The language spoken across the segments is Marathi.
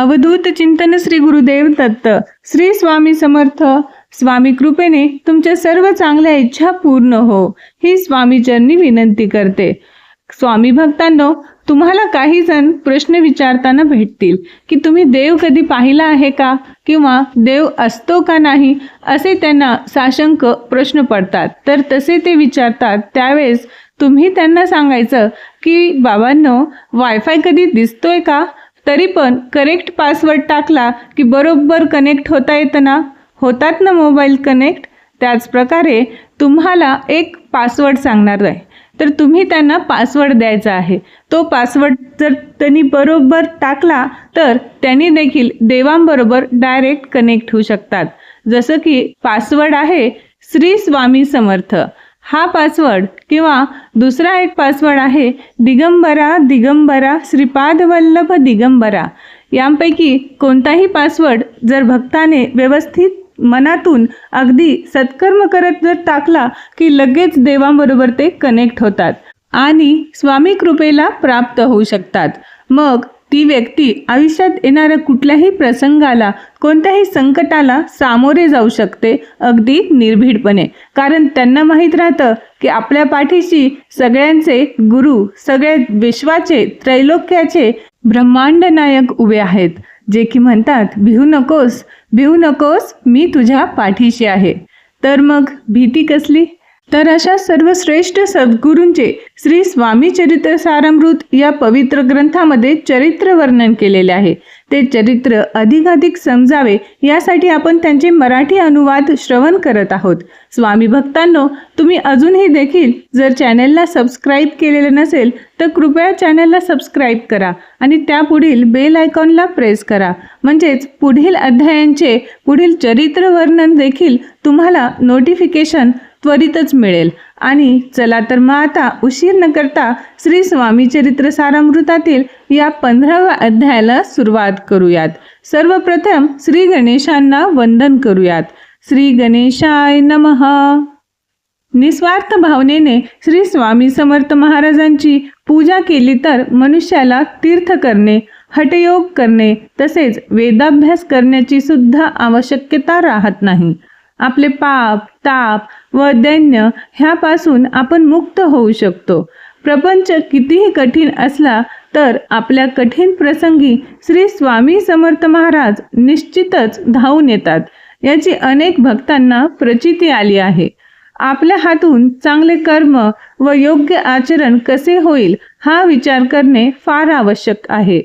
अवधूत चिंतन श्री गुरुदेव दत्त श्री स्वामी समर्थ. स्वामी कृपेने तुमच्या सर्व चांगल्या इच्छा पूर्ण हो. ही स्वामीचरणी विनंती करते. स्वामी भक्तांनो तुम्हाला काही जण प्रश्न विचारताना भेटतील की तुम्ही देव कधी पाहिला आहे का? किंवा देव असतो का नाही? असे त्यांना साशंक प्रश्न पडतात. तर तसे ते विचारतात. त्यावेळेस तुम्ही त्यांना सांगायचं की बाबांनो वायफाय कधी दिसतोय का? तरी पण करेक्ट पासवर्ड टाकला की बरोबर कनेक्ट होता येतं ना? होतात ना मोबाईल कनेक्ट त्याचप्रकारे तुम्हाला एक पासवर्ड सांगणार आहे. तर तुम्ही त्यांना पासवर्ड द्यायचा आहे. तो पासवर्ड जर त्यांनी बरोबर टाकला तर त्यांनी देखील देवांबरोबर डायरेक्ट कनेक्ट होऊ शकतात. जसं की पासवर्ड आहे श्री स्वामी समर्थ. हा पासवर्ड किंवा दुसरा एक पासवर्ड आहे दिगंबरा दिगंबरा श्रीपाद वल्लभ दिगंबरा. यांपैकी कोणताही पासवर्ड जर भक्ताने व्यवस्थित मनातून अगदी सत्कर्म करत जर टाकला की लगेच देवांबरोबर ते कनेक्ट होतात आणि स्वामी कृपेला प्राप्त होऊ शकतात. मग ती व्यक्ती आयुष्यात येणाऱ्या कुठल्याही प्रसंगाला कोणत्याही संकटाला सामोरे जाऊ शकते अगदी निर्भीडपणे. कारण त्यांना माहीत राहतं की आपल्या पाठीशी सगळ्यांचे गुरु सगळ्या विश्वाचे त्रैलोक्याचे ब्रह्मांड नायक उभे आहेत. जे की म्हणतात भिवू नकोस भिवू नकोस मी तुझ्या पाठीशी आहे. तर मग भीती कसली? तर अशा सर्वश्रेष्ठ सद्गुरूंचे श्री स्वामी चरित्र सारामृत या पवित्र ग्रंथामध्ये चरित्र वर्णन केलेले आहे. ते चरित्र अधिकाधिक समजावे यासाठी आपण त्यांचे मराठी अनुवाद श्रवण करत आहोत. स्वामी भक्तांनो तुम्ही अजूनही देखील जर चॅनेलला सबस्क्राईब केलेलं नसेल तर कृपया चॅनेलला सबस्क्राईब करा आणि त्यापुढील बेल आयकॉनला प्रेस करा. म्हणजेच पुढील अध्यायांचे पुढील चरित्र वर्णन देखील तुम्हाला नोटिफिकेशन त्वरितच मिळेल. आणि चला तर मग आता उशीर न करता श्री स्वामी चरित्र सारामृतातील या पंधराव्या अध्यायाला सुरुवात करूयात. सर्वप्रथम श्री गणेशांना वंदन करूयात. श्री गणेशाय नमः. निस्वार्थ भावनेने श्री स्वामी समर्थ महाराजांची पूजा केली तर मनुष्याला तीर्थ करणे हठयोग करणे तसेच वेदाभ्यास करण्याची सुद्धा आवश्यकता राहत नाही. आपले पाप ताप व दैन्य ह्यापासून आपण मुक्त होऊ शकतो. प्रपंच कितीही कठीण असला तर आपल्या कठीण प्रसंगी श्री स्वामी समर्थ महाराज निश्चितच धावून येतात. याची अनेक भक्तांना प्रचिती आली आहे. आपल्या हातून चांगले कर्म व योग्य आचरण कसे होईल हा विचार करणे फार आवश्यक आहे.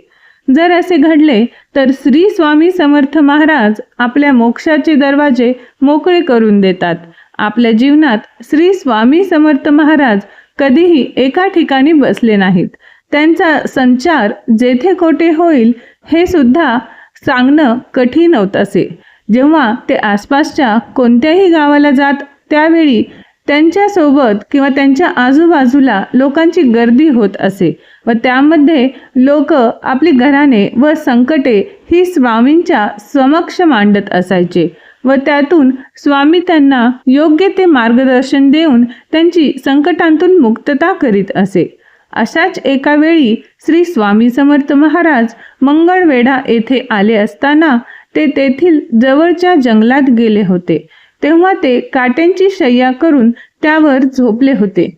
जर असे घडले तर श्री स्वामी समर्थ महाराज आपल्या मोक्षाचे दरवाजे मोकळे करून देतात. आपल्या जीवनात श्री स्वामी समर्थ महाराज कधीही एका ठिकाणी बसले नाहीत. त्यांचा संचार जेथे कोठे होईल हे सुद्धा सांगणं कठीण होत असे. जेव्हा ते आसपासच्या कोणत्याही गावाला जात त्यावेळी त्यांच्यासोबत किंवा त्यांच्या आजूबाजूला लोकांची गर्दी होत असे व त्यामध्ये लोक आपली घराणे व संकटे ही स्वामींच्या समक्ष मांडत असायचे व त्यातून स्वामी त्यांना योग्य ते मार्गदर्शन देऊन त्यांची संकटांतून मुक्तता करीत असे. अशाच एका वेळी श्री स्वामी समर्थ महाराज मंगळवेढा येथे आले असताना ते तेथील जवळच्या जंगलात गेले होते. तेव्हा ते काट्यांची शय्या करून त्यावर झोपले होते.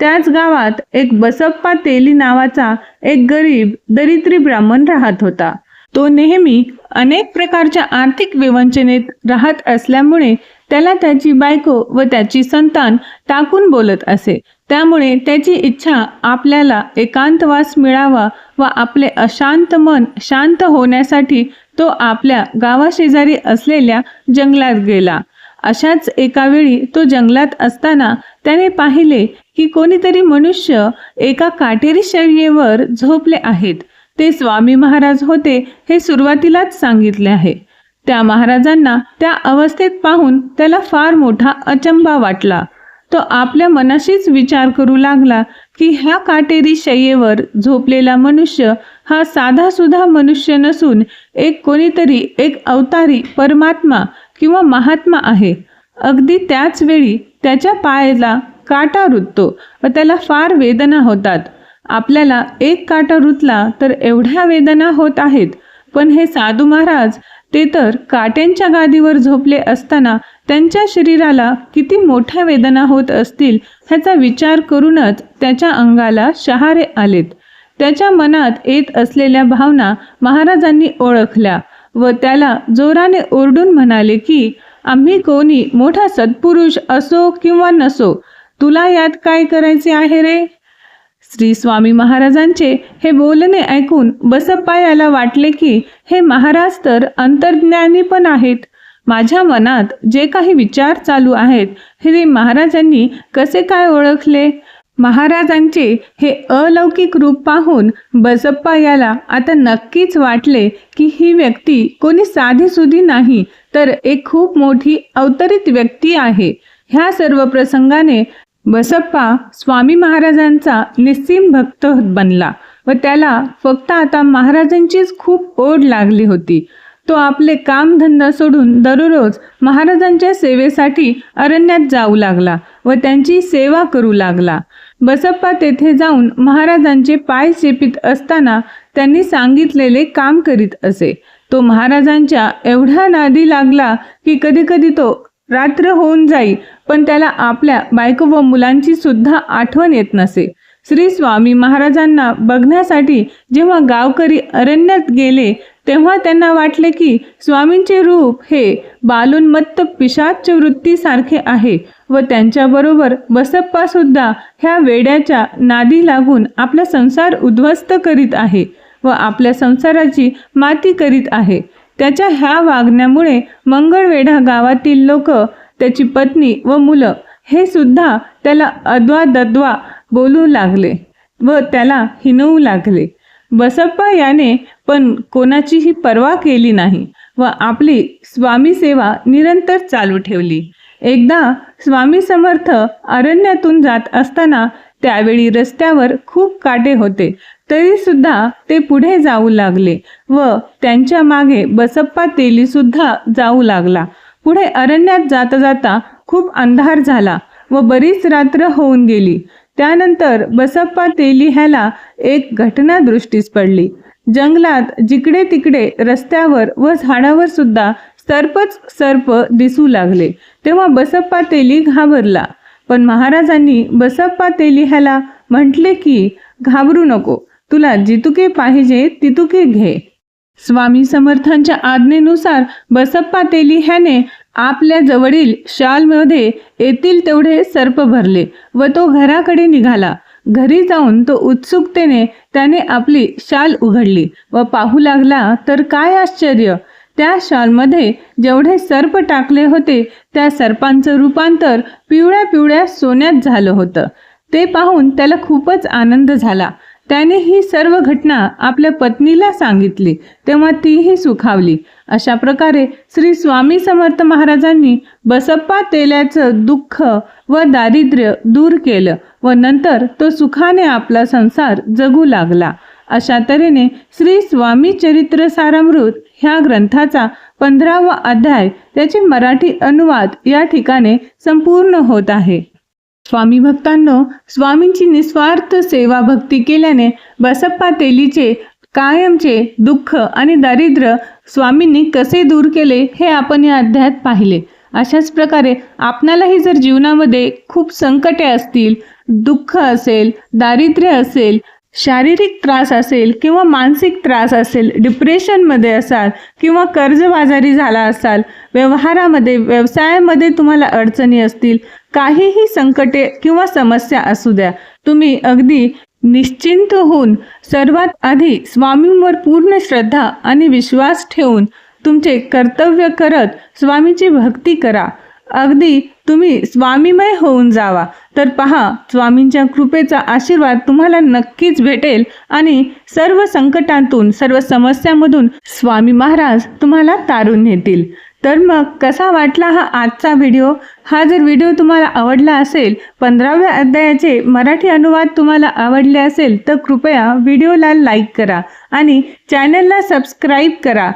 त्याच गावात एक बसप्पा तेली नावाचा एक गरीब दरिद्री ब्राह्मण राहत होता. तो नेहमी अनेक प्रकारच्या आर्थिक विवंचनेत राहत असल्यामुळे त्याला त्याची बायको व त्याची संतान टाकून बोलत असे. त्यामुळे त्याची इच्छा आपल्याला एकांतवास मिळावा व आपले अशांत मन शांत होण्यासाठी तो आपल्या गावाशेजारी असलेल्या जंगलात गेला. अशाच एका वेळी तो जंगलात असताना त्याने पाहिले की कोणीतरी मनुष्य एका काटेरी शय्येवर झोपले आहेत. ते स्वामी महाराज होते हे सुरुवातीलाच सांगितले आहे. त्या महाराजांना त्या अवस्थेत पाहून त्याला फार मोठा अचंबा वाटला. तो आपल्या मनाशीच विचार करू लागला की ह्या काटेरी शय्येवर झोपलेला मनुष्य हा साधा सुद्धा मनुष्य नसून एक कोणीतरी एक अवतारी परमात्मा किंवा महात्मा आहे. अगदी त्याच वेळी त्याच्या पायाला काटा रुततो व त्याला फार वेदना होतात. आपल्याला एक काटा रुतला तर एवढ्या वेदना होत आहेत. पण हे साधू महाराज ते तर काट्यांच्या गादीवर झोपले असताना त्यांच्या शरीराला किती मोठ्या वेदना होत असतील ह्याचा विचार करूनच त्याच्या अंगाला शहारे आलेत. त्याच्या मनात येत असलेल्या भावना महाराजांनी ओळखल्या. व त्याला जोराने ओरडून म्हणाले की आम्ही कोणी मोठा सत्पुरुष असो किंवा नसो तुला यात काय करायचे आहे रे? श्री स्वामी महाराजांचे हे बोलणे ऐकून बसप्पा याला वाटले की हे महाराज तर अंतर्ज्ञानी पण आहेत. माझ्या मनात जे काही विचार चालू आहेत हे महाराजांनी कसे काय ओळखले? महाराजांचे हे अलौकिक रूप पाहून बसप्पा याला आता नक्कीच वाटले की ही व्यक्ती कोणी साधीसुधी नाही तर एक खूप मोठी अवतरित व्यक्ती आहे. ह्या सर्व प्रसंगाने बसप्पा स्वामी महाराजांचा निस्सीम भक्त बनला व त्याला फक्त आता महाराजांचीच खूप ओढ लागली होती. तो आपले कामधंदा सोडून दररोज महाराजांच्या सेवेसाठी अरण्यात जाऊ लागला व त्यांची सेवा करू लागला. बसप्पा तेथे जाऊन महाराजांचे पाय चेपित असताना त्यांनी सांगितलेले काम करीत असे. तो महाराजांच्या एवढा नादी लागला की कधीकधी तो रात्र होऊन जाई पण त्याला आपल्या बायको व मुलांची सुद्धा आठवण येत नसे. श्री स्वामी महाराजांना बघण्यासाठी जेव्हा गावकरी अरण्यात गेले तेव्हा त्यांना वाटले की स्वामींचे रूप हे बालुन्मत्त पिशाच वृत्तीसारखे आहे व त्यांच्याबरोबर बसप्पासुद्धा ह्या वेड्याच्या नादी लागून आपला संसार उद्ध्वस्त करीत आहे व आपल्या संसाराची माती करीत आहे. त्याच्या ह्या वागण्यामुळे मंगळवेढा गावातील लोक त्याची पत्नी व मुलं हे सुद्धा त्याला अद्वा दद्वा बोलू लागले व त्याला हिनवू लागले. बसप्पा याने पण कोणाचीही पर्वा केली नाही व आपली स्वामी सेवा निरंतर चालू ठेवली. एकदा स्वामी समर्थ अरण्यातून जात असताना त्यावेळी रस्त्यावर खूप काटे होते. तरी सुद्धा ते पुढे जाऊ लागले व त्यांच्या मागे बसप्पा तेली सुद्धा जाऊ लागला. पुढे अरण्यात जाता जाता खूप अंधार झाला व बरीच रात्र होऊन गेली. त्यानंतर बसप्पा तेली ह्याला एक घटना दृष्टीस पडली. जंगलात जिकडे तिकडे रस्त्यावर व झाडावर सुद्धा सर्पच सर्प दिसू लागले. तेव्हा बसप्पा तेली घाबरला. पण महाराजांनी बसप्पा तेली ह्याला म्हटले की घाबरू नको. तुला जितुके पाहिजे तितुके घे. स्वामी समर्थांच्या आज्ञेनुसार बसप्पा तेली ह्याने आपल्या जवळील शालमध्ये येतील तेवढे सर्प भरले व तो घराकडे निघाला. घरी जाऊन तो उत्सुकतेने त्याने आपली शाल उघडली व पाहू लागला तर काय आश्चर्य! त्या शालमध्ये जेवढे सर्प टाकले होते त्या सर्पांचं रूपांतर पिवळ्या पिवळ्या सोन्यात झालं होतं ते पाहून त्याला खूपच आनंद झाला. त्याने ही सर्व घटना आपल्या पत्नीला सांगितली तेव्हा तीही सुखावली. अशा प्रकारे श्री स्वामी समर्थ महाराजांनी बसप्पा तेल्याचं दुःख व दारिद्र्य दूर केलं व नंतर तो सुखाने आपला संसार जगू लागला. अशा तऱ्हेने श्री स्वामी चरित्र सारामृत ह्या ग्रंथाचा पंधरावा अध्याय त्याचे मराठी अनुवाद या ठिकाणी संपूर्ण होत आहे. स्वामी भक्तांनो स्वामींची निस्वार्थ सेवा भक्ती केल्याने बसप्पा तेलीचे कायमचे दुःख आणि दारिद्र्य स्वामींनी कसे दूर केले हे आपण या अध्यायात पाहिले. अशाच प्रकारे आपणालाही जर जीवनामध्ये खूप संकटे असतील दुःख असेल दारिद्र्य असेल शारीरिक त्रास असेल किंवा मानसिक त्रास असेल डिप्रेशनमध्ये असाल किंवा कर्जबाजारी झाला असाल व्यवहारामध्ये व्यवसायामध्ये तुम्हाला अडचणी असतील काहीही संकटे किंवा समस्या असू द्या. तुम्ही अगदी निश्चिंत होऊन सर्वात आधी स्वामींवर पूर्ण श्रद्धा आणि विश्वास ठेवून तुमचे कर्तव्य करत स्वामीची भक्ती करा. अगदी तुम्ही स्वामीमय होऊन जावा. तर पहा स्वामींच्या कृपेचा आशीर्वाद तुम्हाला नक्कीच भेटेल आणि सर्व संकटांतून सर्व समस्यांमधून स्वामी महाराज तुम्हाला तारून नेतील. तर मग कसा वाटला हा आजचा व्हिडिओ? हा जर व्हिडिओ तुम्हाला आवडला असेल पंधराव्या अध्यायाचे मराठी अनुवाद तुम्हाला आवडले असेल तर कृपया व्हिडिओला लाईक करा आणि चॅनलला सबस्क्राईब करा.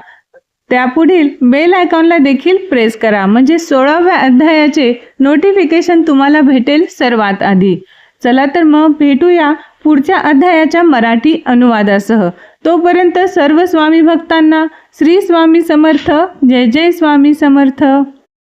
त्यापुढील बेल आयकॉनला देखील प्रेस करा. म्हणजे सोळाव्या अध्यायाचे नोटिफिकेशन तुम्हाला भेटेल सर्वात आधी. चला तर मग भेटूया पुढच्या अध्यायाच्या मराठी अनुवादासह. तोपर्यंत सर्व स्वामी भक्तांना श्री स्वामी समर्थ. जय जय स्वामी समर्थ.